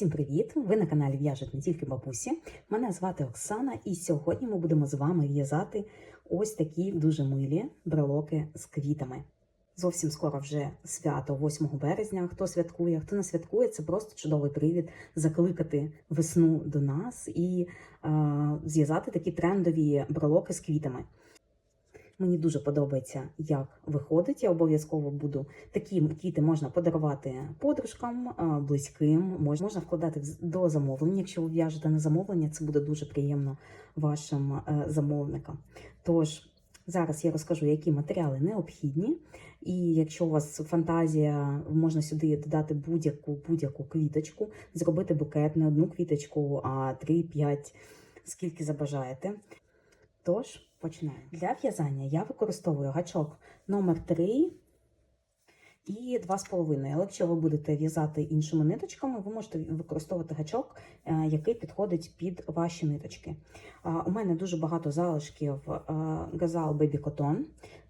Всім привіт! Ви на каналі В'яжуть не тільки бабусі. Мене звати Оксана, і сьогодні ми будемо з вами в'язати ось такі дуже милі брелоки з квітами. Зовсім скоро вже свято 8 березня. Хто святкує, хто не святкує, це просто чудовий привід закликати весну до нас і е, зв'язати такі трендові брелоки з квітами. Мені дуже подобається, як виходить. Я обов'язково буду такі квіти можна подарувати подружкам, близьким, можна вкладати до замовлення. Якщо ви в'яжете на замовлення, це буде дуже приємно вашим е, замовникам. Тож зараз я розкажу, які матеріали необхідні. І якщо у вас фантазія, можна сюди додати будь-яку будь-яку квіточку, зробити букет, не одну квіточку, а 3-5, скільки забажаєте. Тож, починаємо. Для в'язання я використовую гачок номер 3 і 2,5. Але якщо ви будете в'язати іншими ниточками, ви можете використовувати гачок, е, який підходить під ваші ниточки. У мене дуже багато залишків Gazal Baby Cotton.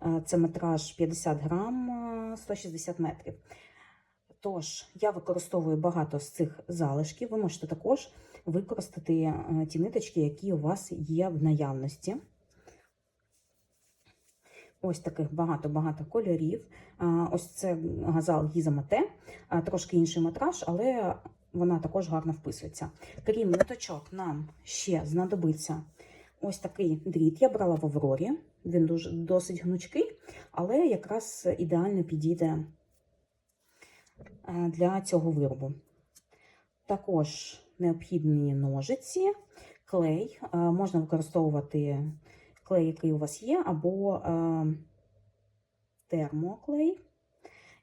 Е, Це метраж 50 грам, е, 160 метрів. Тож, я використовую багато з цих залишків. Ви можете також використати е, ті ниточки, які у вас є в наявності. Ось таких багато-багато кольорів. Ось це газал Гіза Мате, трошки інший метраж, але вона також гарно вписується. Крім ниточок, нам ще знадобиться ось такий дріт. Я брала в Аврорі. Він дуже досить гнучкий, але якраз ідеально підійде е, для цього виробу. Також необхідні ножиці, клей. Е, Можна використовувати клей, який у вас є, або е, термоклей.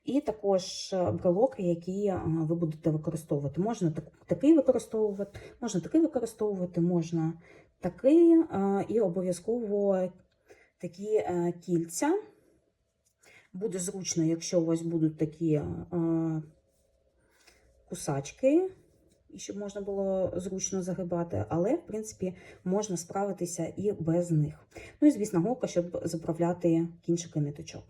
І також е, брелоки, які ви будете використовувати. Можна такий використовувати, можна такий використовувати, можна такий, і обов'язково такі кільця. Буде зручно, якщо у вас будуть такі кусачки, і щоб можна було зручно загибати, але, в принципі, можна справитися і без них. Ну і, звісно, голка, щоб заправляти кінчики ниточок.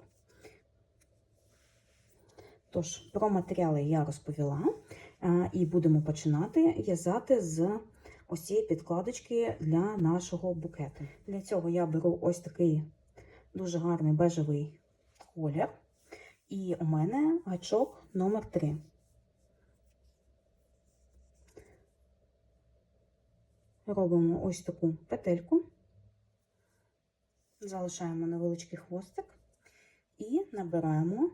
Тож, про матеріали я розповіла, е, і будемо починати в'язати з ось цієї підкладочки для нашого букету. Для цього я беру ось такий дуже гарний бежевий колір, і у мене гачок номер 3. Робимо ось таку петельку, залишаємо невеличкий хвостик і набираємо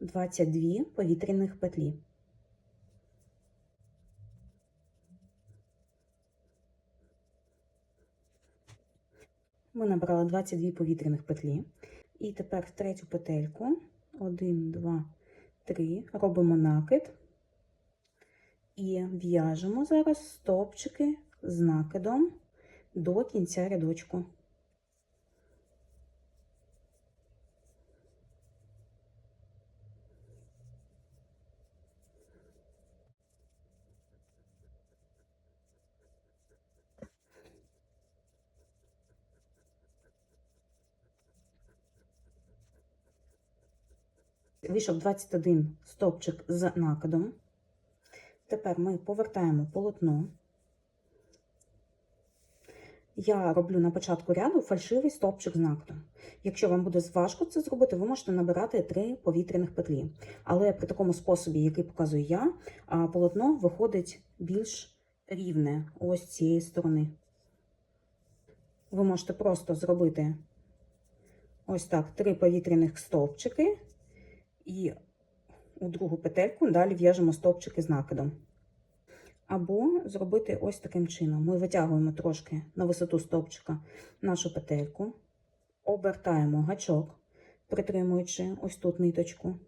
22 повітряних петлі. Ми набрали 22 повітряних петлі. І тепер в третю петельку 1, 2, 3 робимо накид і в'яжемо зараз стовпчики з накидом до кінця рядочку. Вийшов 21 стовпчик з накидом. Тепер ми повертаємо полотно. Я роблю на початку ряду фальшивий стовпчик з накидом. Якщо вам буде важко це зробити, ви можете набирати 3 повітряних петлі. Але при такому способі, який показую я, полотно виходить більш рівне ось цієї сторони. Ви можете просто зробити ось так 3 повітряних стовпчики і у другу петельку далі в'яжемо стовпчики з накидом. Або зробити ось таким чином. Ми витягуємо трошки на висоту стовпчика нашу петельку, обертаємо гачок, притримуючи ось тут ниточку,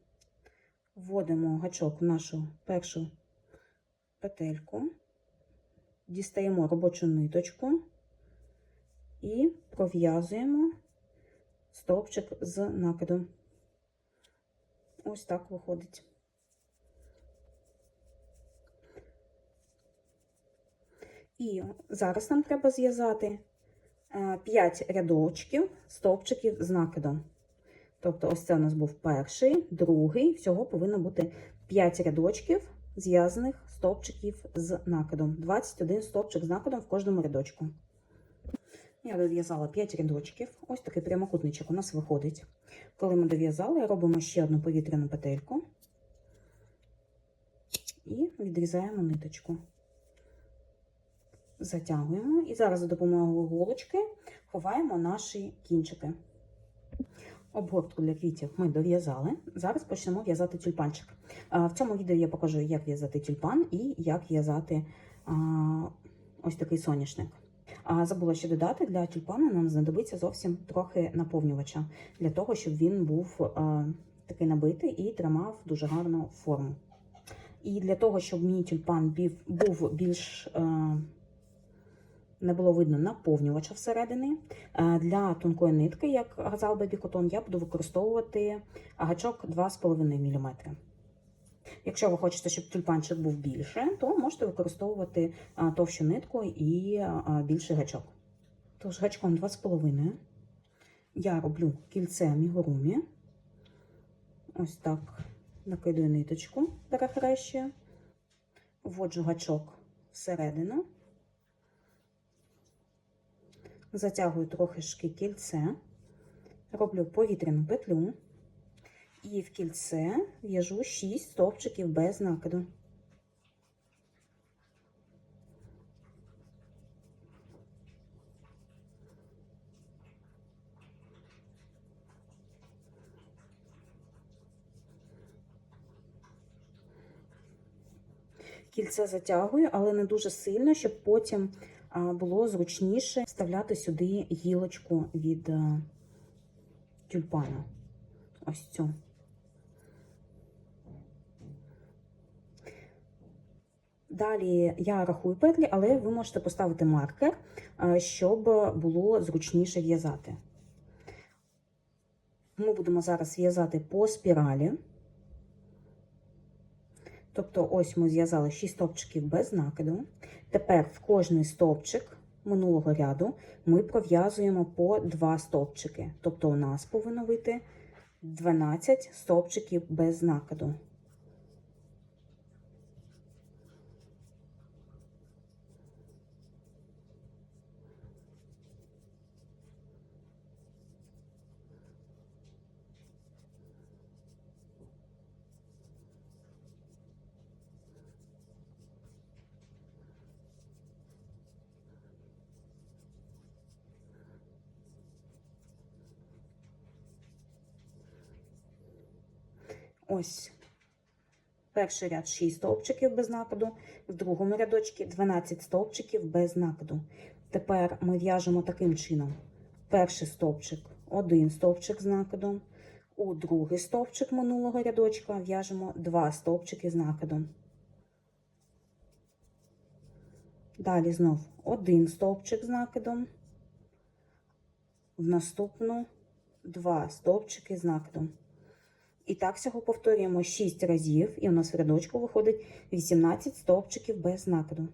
вводимо гачок в нашу першу петельку, дістаємо робочу ниточку і пров'язуємо стовпчик з накидом. Ось так виходить. І зараз нам треба зв'язати 5 рядочків стовпчиків з накидом. Тобто, ось це у нас був перший, другий, всього повинно бути 5 рядочків зв'язаних стовпчиків з накидом. 21 стовпчик з накидом в кожному рядочку. Я дов'язала 5 рядочків. Ось такий прямокутничок у нас виходить. Коли ми дов'язали, робимо ще одну повітряну петельку і відрізаємо ниточку. Затягуємо і зараз за допомогою голочки ховаємо наші кінчики. Обгортку для квітів ми дов'язали. Зараз почнемо в'язати тюльпанчик. В цьому відео я покажу, як в'язати тюльпан і як в'язати ось такий соняшник. А забула ще додати, для тюльпана нам знадобиться зовсім трохи наповнювача, для того, щоб він був такий набитий і тримав дуже гарну форму. І для того, щоб мій тюльпан був більш не було видно наповнювача всередини. Е, Для тонкої нитки, як газал Baby я буду використовувати гачок 2,5 мм. Якщо ви хочете, щоб тюльпанчик був більше, то можете використовувати товщу нитку і більший гачок. Тож гачком 2,5 я роблю кільце мігурумі. Ось так накидаю ниточку, перехрещую, вводжу гачок всередину. Затягую трошки кільце, роблю повітряну петлю і в кільце в'яжу 6 стовпчиків без накиду. Кільце затягую, але не дуже сильно, щоб потім було зручніше вставляти сюди гілочку від тюльпана. Ось цю. Далі я рахую петлі, але ви можете поставити маркер, щоб було зручніше в'язати. Ми будемо зараз в'язати по спіралі. Тобто, ось ми зв'язали 6 стовпчиків без накиду. Тепер в кожний стовпчик минулого ряду ми пров'язуємо по 2 стовпчики. Тобто, у нас повинно вийти 12 стовпчиків без накиду. Ось перший ряд 6 стовпчиків без накиду, в другому рядочку 12 стовпчиків без накиду. Тепер ми в'яжемо таким чином: перший стовпчик, один стовпчик з накидом, у другий стовпчик минулого рядочка в'яжемо 2 стовпчики з накидом. Далі знов один стовпчик з накидом, в наступну 2 стовпчики з накидом. І так всього повторюємо 6 разів, і у нас в рядочку виходить 18 стовпчиків без накиду.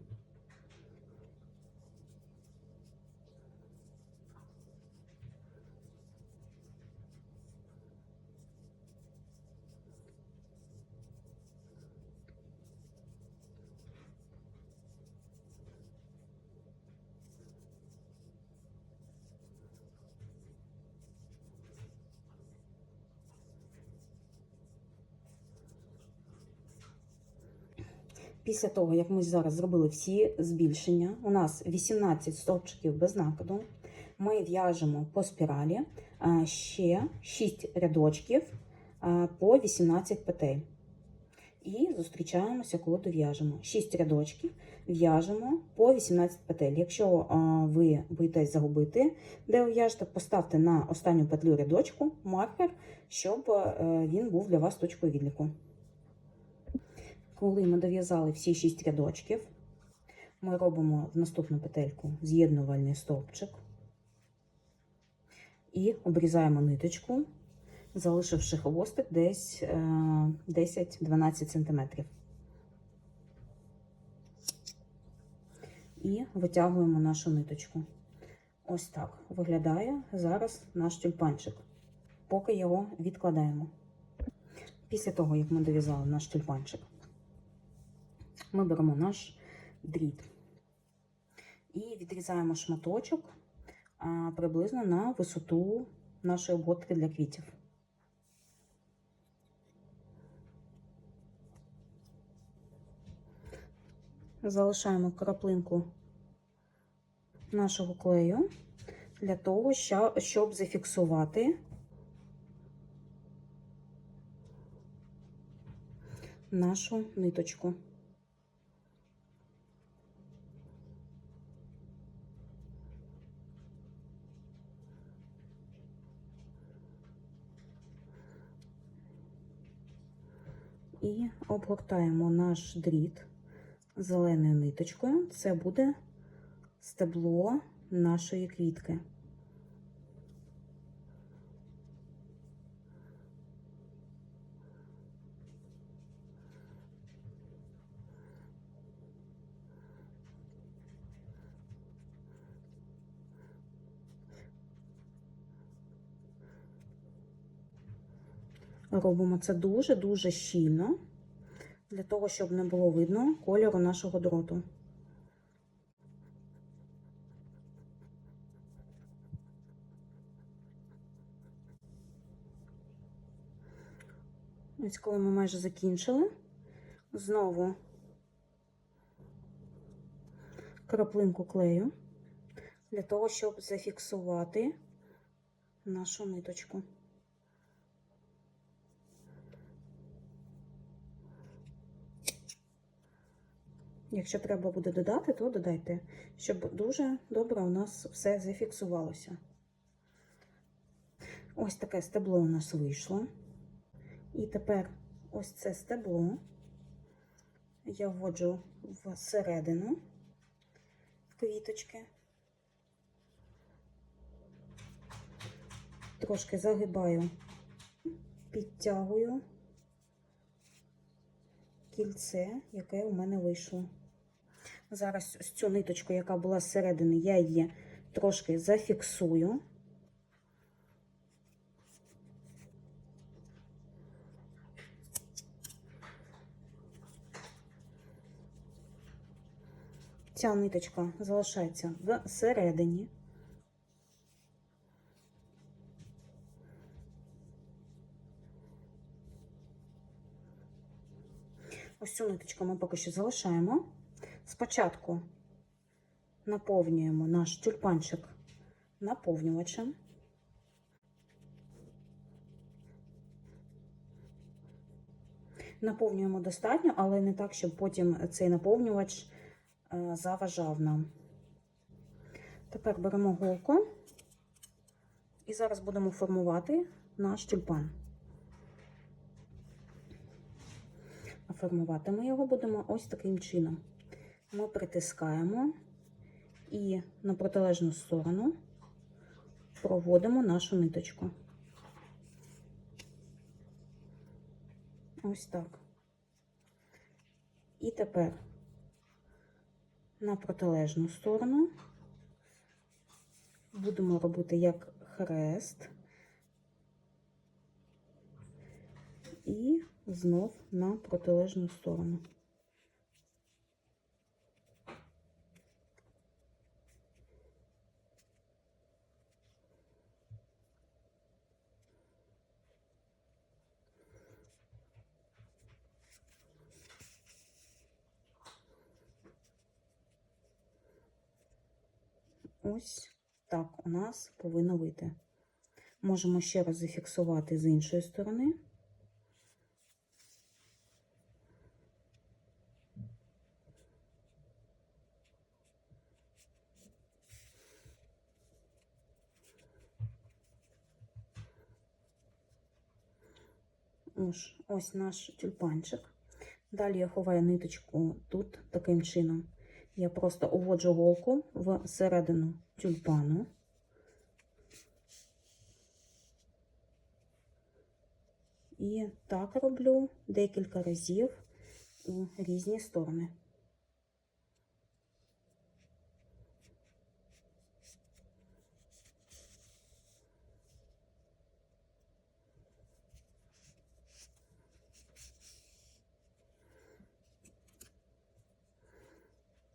Після того, як ми зараз зробили всі збільшення, у нас 18 стовпчиків без накиду. Ми в'яжемо по спіралі ще 6 рядочків по 18 петель. І зустрічаємося, коли дов'яжемо. 6 рядочків в'яжемо по 18 петель. Якщо ви боїтесь загубити, де в'яжете, поставте на останню петлю рядочку маркер, щоб е, він був для вас точкою відліку. Коли ми дов'язали всі 6 рядочків, ми робимо в наступну петельку з'єднувальний стовпчик і обрізаємо ниточку, залишивши хвостик десь е, 10-12 см. І витягуємо нашу ниточку. Ось так виглядає зараз наш тюльпанчик, поки його відкладаємо. Після того, як ми дов'язали наш тюльпанчик, ми беремо наш дріт і відрізаємо шматочок приблизно на висоту нашої обгортки для квітів. Залишаємо краплинку нашого клею для того, щоб зафіксувати нашу ниточку. І обгортаємо наш дріт зеленою ниточкою. Це буде стебло нашої квітки. Робимо це дуже-дуже щільно, для того, щоб не було видно кольору нашого дроту. Ось коли ми майже закінчили, знову краплинку клею для того, щоб зафіксувати нашу ниточку. Якщо треба буде додати, то додайте, щоб дуже добре у нас все зафіксувалося. Ось таке стебло у нас вийшло. І тепер ось це стебло я вводжу всередину в квіточки, трошки загибаю, підтягую кільце, яке у мене вийшло. Зараз ось цю ниточку, яка була зсередини, я її трошки зафіксую. Ця ниточка залишається всередині. Ось цю ниточку ми поки що залишаємо. Спочатку наповнюємо наш тюльпанчик наповнювачем. Наповнюємо достатньо, але не так, щоб потім цей наповнювач е, заважав нам. Тепер беремо голку і зараз будемо формувати наш тюльпан. А формувати ми його будемо ось таким чином. Ми притискаємо і на протилежну сторону проводимо нашу ниточку. Ось так. І тепер на протилежну сторону будемо робити як хрест і знов на протилежну сторону. Ось так у нас повинно вийти. Можемо ще раз зафіксувати з іншої сторони. Ось, ось наш тюльпанчик. Далі я ховаю ниточку тут таким чином. Я просто уводжу голку в середину тюльпану. І так роблю декілька разів у різні сторони.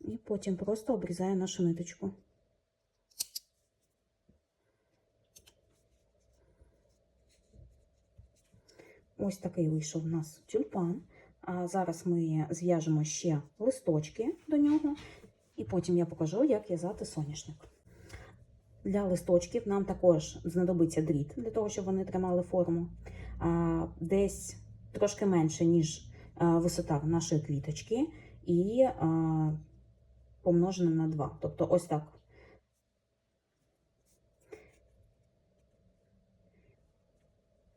І потім просто обрізаю нашу ниточку. Ось такий вийшов у нас тюльпан. А зараз ми зв'яжемо ще листочки до нього, і потім я покажу, як в'язати соняшник. Для листочків нам також знадобиться дріт для того, щоб вони тримали форму. Десь трошки менше, ніж висота нашої квіточки, і помножено на 2. Тобто ось так.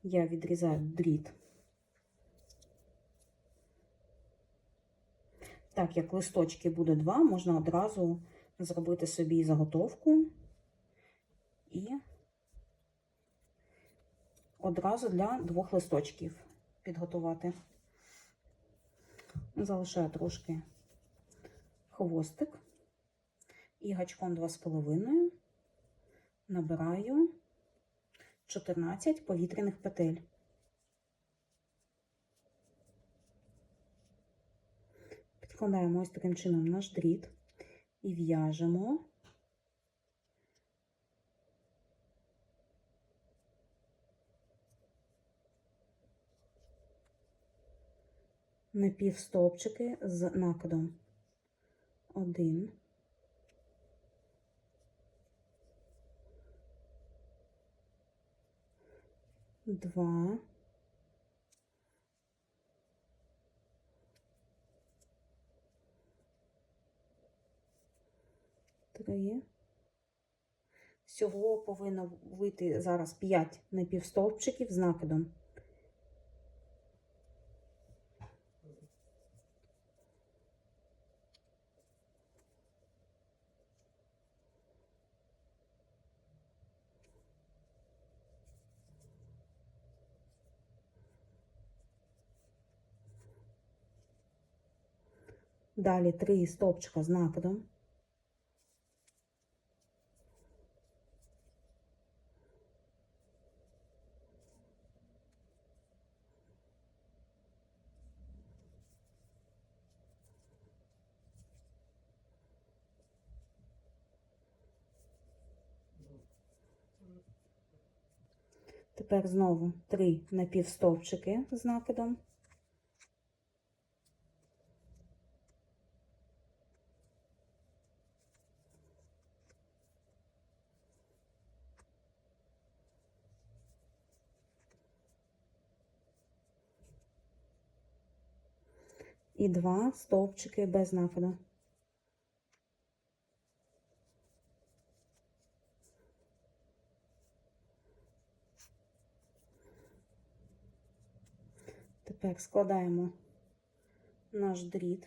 Я відрізаю дріт. Так як листочки буде 2, можна одразу зробити собі заготовку і одразу для двох листочків підготувати. Залишаю трошки хвостик і гачком 2,5 набираю 14 повітряних петель. Підкладаємо ось таким чином наш дріт і в'яжемо напівстовпчики з накидом. Один. Два. Три. Всього повинно вийти зараз 5 напівстовпчиків з накидом. Далі три стовпчика з накидом. Тепер знову три напівстовпчики з накидом. І два стовпчики без нападу. Тепер складаємо наш дріт.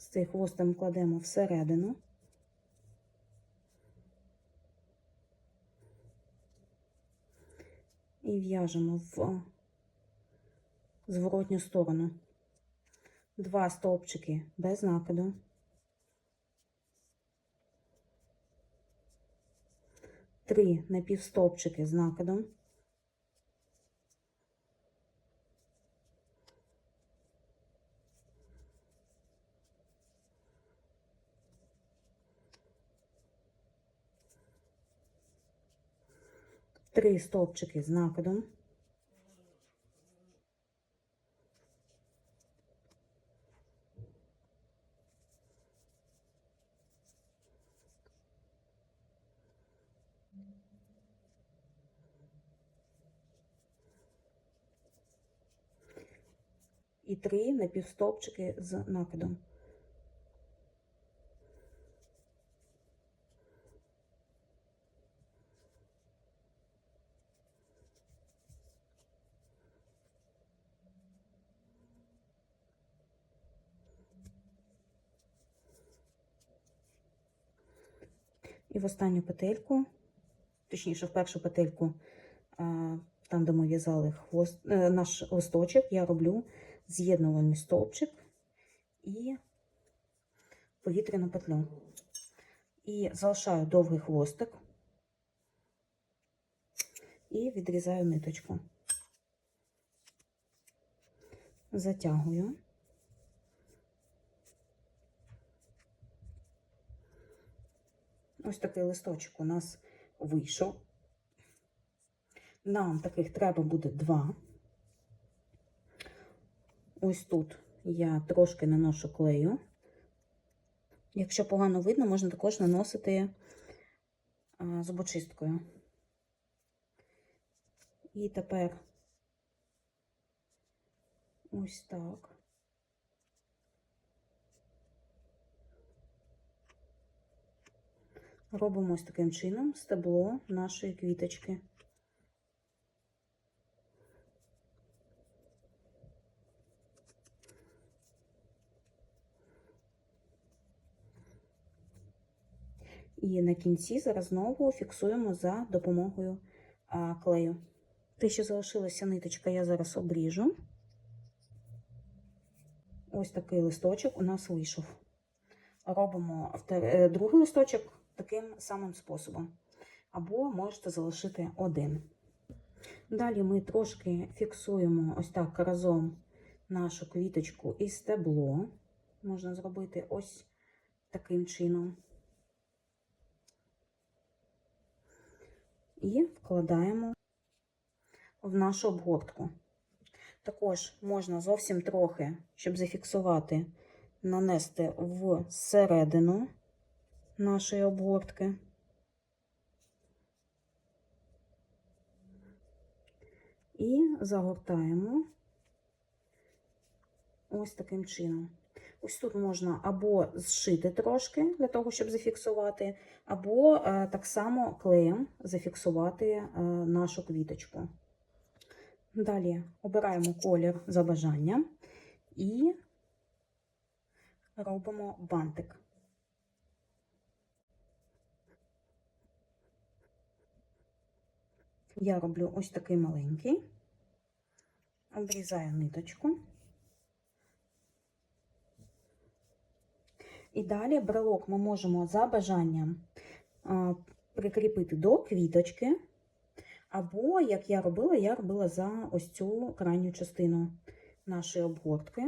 З цей хвостом кладемо всередину. І в'яжемо в зворотню сторону. Два стовпчики без накиду. Три напівстовпчики з накидом. Три стовпчики з накидом. І три напівстовпчики з накидом. В останню петельку, точніше, в першу петельку, там, де ми в'язали хвост, е, наш листочок, я роблю з'єднувальний стовпчик і повітряну петлю. І залишаю довгий хвостик і відрізаю ниточку. Затягую. Ось такий листочок у нас вийшов. Нам таких треба буде два. Ось тут я трошки наношу клею. Якщо погано видно, можна також наносити зубочисткою. І тепер ось так. Робимо ось таким чином стебло нашої квіточки. І на кінці зараз знову фіксуємо за допомогою клею. Те, що залишилася ниточка, я зараз обріжу. Ось такий листочок у нас вийшов. Робимо е, другий листочок таким самим способом. Або можете залишити один. Далі ми трошки фіксуємо ось так разом нашу квіточку і стебло. Можна зробити ось таким чином. І вкладаємо в нашу обгортку. Також можна зовсім трохи, щоб зафіксувати, нанести в середину нашої обгортки. І загортаємо ось таким чином. Ось тут можна або зшити трошки для того, щоб зафіксувати, або е, так само клеєм зафіксувати е, нашу квіточку. Далі обираємо колір за бажанням і робимо бантик. Я роблю ось такий маленький, обрізаю ниточку. І далі брелок ми можемо за бажанням прикріпити до квіточки, або, як я робила, я робила за ось цю крайню частину нашої обгортки.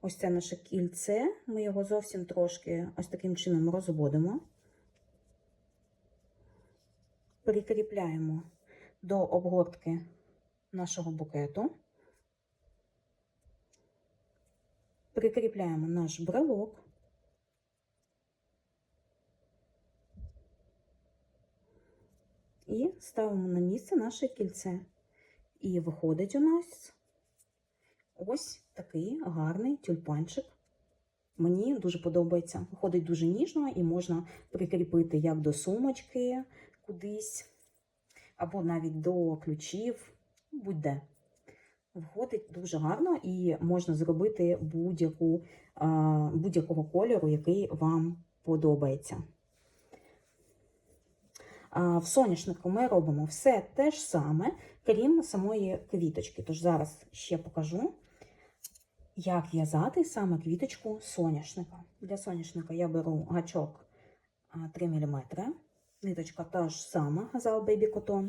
Ось це наше кільце, ми його зовсім трошки ось таким чином розводимо, прикріпляємо до обгортки нашого букету, прикріпляємо наш брелок. І ставимо на місце наше кільце. І виходить у нас ось такий гарний тюльпанчик. Мені дуже подобається. Виходить дуже ніжно і можна прикріпити як до сумочки кудись, або навіть до ключів, будь-де. Виходить дуже гарно і можна зробити будь-якого кольору, який вам подобається. В соняшнику ми робимо все те ж саме, крім самої квіточки. Тож зараз ще покажу, як в'язати саме квіточку соняшника. Для соняшника я беру гачок 3 мм, ниточка та ж сама Gazal Baby Cotton.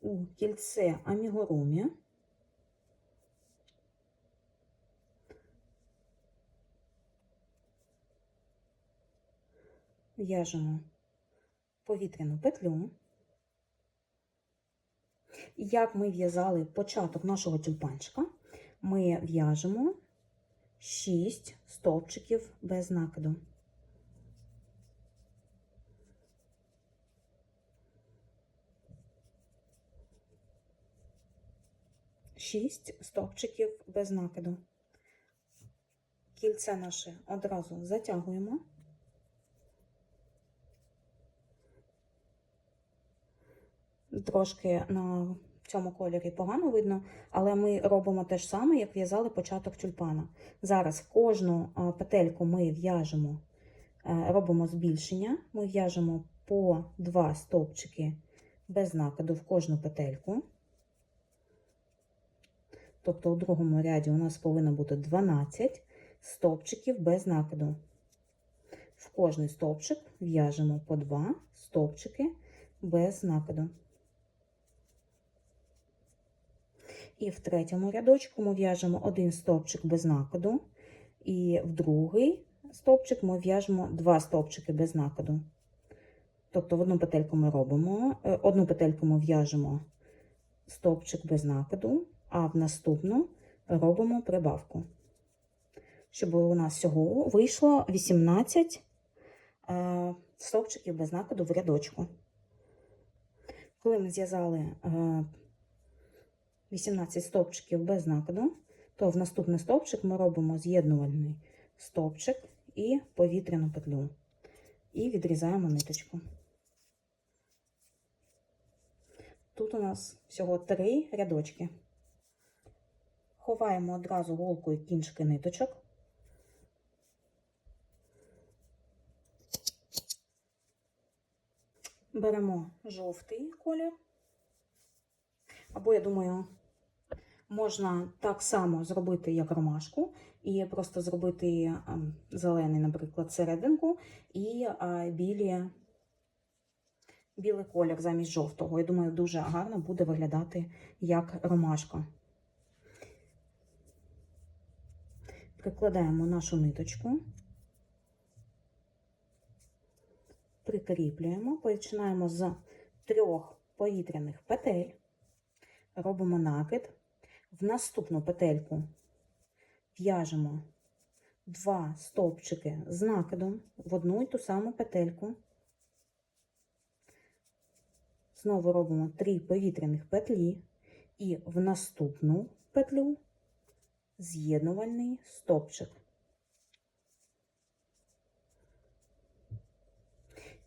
У кільце амігурумі. В'яжемо повітряну петлю. Як ми в'язали початок нашого тюльпанчика, ми в'яжемо 6 стовпчиків без накиду. Шість стовпчиків без накиду. Кільце наше одразу затягуємо. Трошки на цьому кольорі погано видно, але ми робимо те ж саме, як в'язали початок тюльпана. Зараз кожну петельку ми в'яжемо, е, робимо збільшення, ми в'яжемо по два стовпчики без накиду в кожну петельку. Тобто у другому ряді у нас повинно бути 12 стовпчиків без накиду. В кожний стовпчик в'яжемо по 2 стовпчики без накиду. І в третьому рядочку ми в'яжемо один стовпчик без накиду, і в другий стовпчик ми в'яжемо два стовпчики без накиду. Тобто в одну петельку ми робимо, е, одну петельку ми в'яжемо стовпчик без накиду, а в наступну робимо прибавку. Щоб у нас всього вийшло 18 е, стовпчиків без накиду в рядочку. Коли ми зв'язали е, 18 стовпчиків без накиду, то в наступний стовпчик ми робимо з'єднувальний стовпчик і повітряну петлю. І відрізаємо ниточку. Тут у нас всього три рядочки. Ховаємо одразу голкою кінчики ниточок. Беремо жовтий колір. Або, я думаю, можна так само зробити, як ромашку, і просто зробити зелений, наприклад, серединку, і білі, білий колір замість жовтого. Я думаю, дуже гарно буде виглядати як ромашка. Прикладаємо нашу ниточку, прикріплюємо, починаємо з трьох повітряних петель. Робимо накид, в наступну петельку в'яжемо два стовпчики з накидом в одну і ту саму петельку. Знову робимо три повітряних петлі. І в наступну петлю з'єднувальний стовпчик.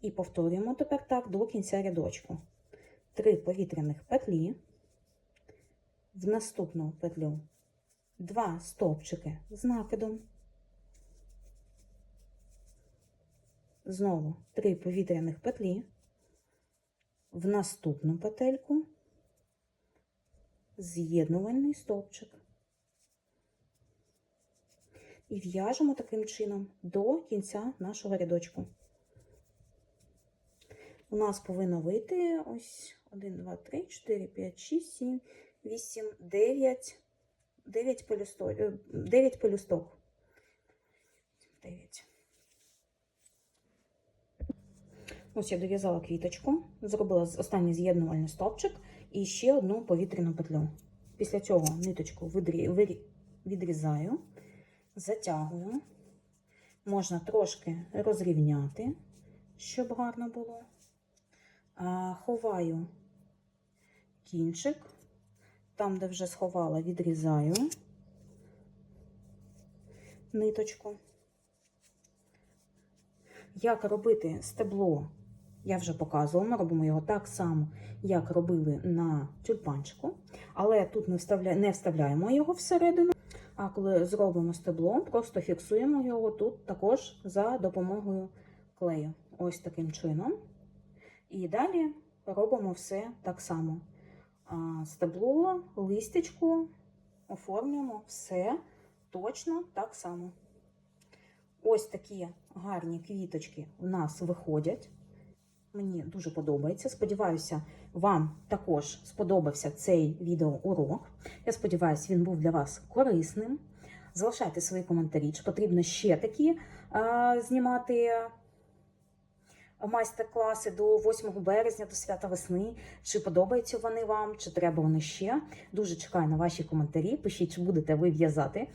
І повторюємо тепер так до кінця рядочку. Три повітряних петлі в наступну петлю два стовпчики з накидом, знову три повітряних петлі, в наступну петельку з'єднувальний стовпчик. І в'яжемо таким чином до кінця нашого рядочку. У нас повинно вийти ось 1, 2, 3, 4, 5, 6, 7, 8, 9, 9 пелюсток. 9 пелюсток. 9. Ось я дов'язала квіточку, зробила останній з'єднувальний стовпчик і ще одну повітряну петлю. Після цього ниточку відрізаю, затягую. Можна трошки розрівняти, щоб гарно було. Ховаю кінчик там, де вже сховала, відрізаю ниточку. Як робити стебло, я вже показувала, ми робимо його так само, як робили на тюльпанчику, але тут не, вставля... не вставляємо його всередину. А коли зробимо стебло, просто фіксуємо його тут також за допомогою клею. Ось таким чином. І далі робимо все так само стебло, листячку оформлюємо все точно так само. Ось такі гарні квіточки у нас виходять. Мені дуже подобається. Сподіваюся, вам також сподобався цей відеоурок. Я сподіваюся, він був для вас корисним. Залишайте свої коментарі, чи потрібно ще такі а, знімати майстер-класи до 8 березня, до свята весни. Чи подобаються вони вам, чи треба вони ще? Дуже чекаю на ваші коментарі. Пишіть, чи будете ви в'язати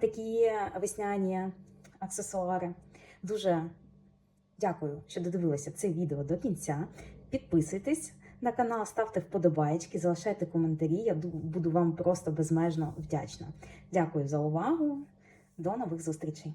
такі весняні аксесуари. Дуже дякую, що додивилися це відео до кінця. Підписуйтесь на канал, ставте вподобайки, залишайте коментарі. Я буду вам просто безмежно вдячна. Дякую за увагу. До нових зустрічей!